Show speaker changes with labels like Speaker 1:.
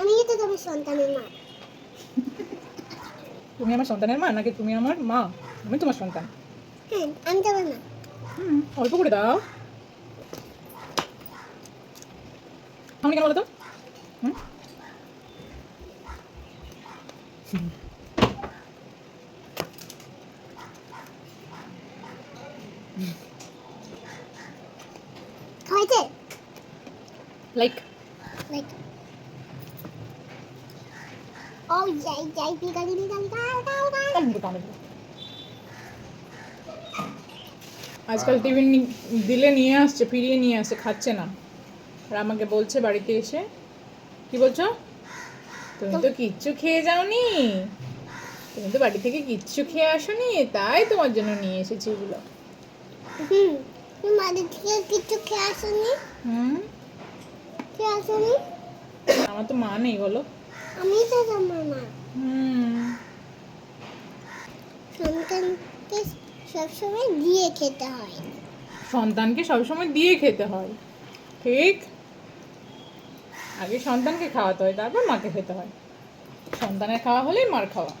Speaker 1: আমি তো তোমার সন্তানের মা।
Speaker 2: তুমি আমার সন্তানের মা নাকি তুমি আমার মা? আমি তোমার সন্তান।
Speaker 1: হ্যাঁ আমি তোমার মা।
Speaker 2: হুম অল্প করে দাও। আমি কেন বলো তো হুম?
Speaker 1: হয়েছে
Speaker 2: লাইক
Speaker 1: লাইক
Speaker 2: আজকাল টিফিন দিলে নিয়ে আসছে ফিরিয়ে নিয়ে আসছে খাচ্ছে না। আর আমাকে বলছে বাড়িতে এসে কি বলছো? তুমি তো কিচ্ছু খেয়ে যাওনি। তুমি তো বাড়ি থেকে কিচ্ছু খেয়ে আসোনি তাই তোমার জন্য নিয়ে এসেছি এগুলো।
Speaker 1: হুম থেকে কিছু খেয়ে আসনি?
Speaker 2: হুম।
Speaker 1: খেয়ে আসনি?
Speaker 2: আমার তো মা নেই বলো।
Speaker 1: আমি তো তোমার মা
Speaker 2: হুম।
Speaker 1: সন্তানকে সবসময় দিয়ে খেতে হয়।
Speaker 2: সন্তানকে সবসময় দিয়ে খেতে হয়। ঠিক? আগে সন্তানকে খাওয়াতে হয় তারপর মাকে খেতে হয়। সন্তানের খাওয়া হলেই মার খাওয়া।